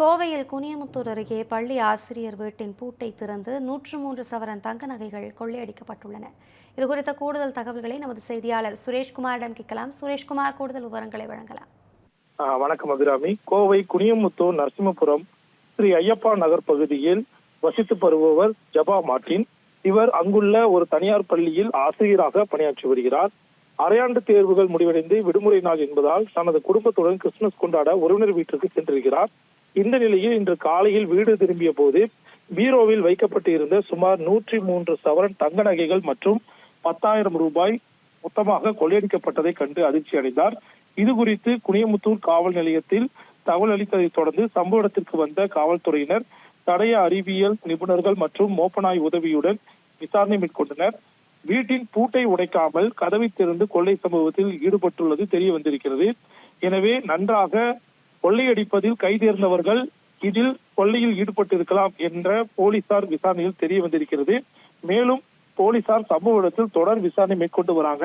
கோவையில் குனியமுத்தூர் அருகே பள்ளி ஆசிரியர் வீட்டின் பூட்டை திறந்து நூற்று மூன்று சவரன் தங்க நகைகள் கொள்ளையடிக்கப்பட்டுள்ளன. இது குறித்த கூடுதல் தகவல்களை நமது செய்தியாளர் சுரேஷ்குமாரிடம் கேட்கலாம். சுரேஷ்குமார் கூடுதல் விவரங்களை வழங்கலாம். வணக்கம் அபிராமி. கோவை குனியமுத்தூர் நரசிம்மபுரம் ஸ்ரீ ஐயப்பா நகர் பகுதியில் வசித்து வருபவர் ஜபா மார்டின் இவர் அங்குள்ள ஒரு தனியார் பள்ளியில் ஆசிரியராக பணியாற்றி வருகிறார். அரையாண்டு தேர்வுகள் முடிவடைந்து விடுமுறை நாள் என்பதால் தனது குடும்பத்துடன் கிறிஸ்துமஸ் கொண்டாட உறவினர் வீட்டிற்கு சென்றிருக்கிறார். இந்த நிலையில் இன்று காலையில் வீடு திரும்பிய போது பீரோவில் வைக்கப்பட்டு இருந்த சுமார் நூற்றி மூன்று சவரன் தங்க நகைகள் மற்றும் பத்தாயிரம் ரூபாய் மொத்தமாக கொள்ளையடிக்கப்பட்டதை கண்டு அதிர்ச்சி அடைந்தார். இது குறித்து குனியமுத்தூர் காவல் நிலையத்தில் தகவல் அளித்ததைத் தொடர்ந்து சம்பவ இடத்திற்கு வந்த காவல்துறையினர் தடய அறிவியல் நிபுணர்கள் மற்றும் மோப்பனாய் உதவியுடன் விசாரணை மேற்கொண்டனர். வீட்டின் பூட்டை உடைக்காமல் கதவை திறந்து கொள்ளை சம்பவத்தில் ஈடுபட்டுள்ளது தெரிய வந்திருக்கிறது எனவே நன்றாக கொள்ளையடிப்பதில் கைதேர்ந்தவர்கள் இதில் கொள்ளையில் ஈடுபட்டிருக்கலாம் என்ற போலீசார் விசாரணையில் தெரிய வந்திருக்கிறது. மேலும் போலீசார் சம்பவ இடத்தில் தொடர் விசாரணை மேற்கொண்டு வராங்க.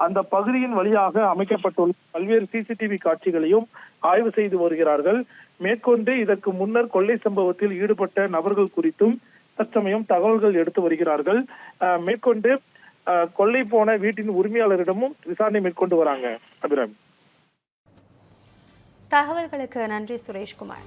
அந்த பகுதியின் வழியாக அமைக்கப்பட்டுள்ள பல்வேறு சிசிடிவி காட்சிகளையும் ஆய்வு செய்து வருகிறார்கள். மேற்கொண்டு இதற்கு முன்னர் கொள்ளை சம்பவத்தில் ஈடுபட்ட நபர்கள் குறித்தும் தற்சமயம் தகவல்கள் எடுத்து வருகிறார்கள். அஹ், மேற்கொண்டு அஹ், கொள்ளை போன வீட்டின் உரிமையாளரிடமும் விசாரணை மேற்கொண்டு வராங்க அபிராமி. தகவல்களுக்கு நன்றி சுரேஷ்குமார்.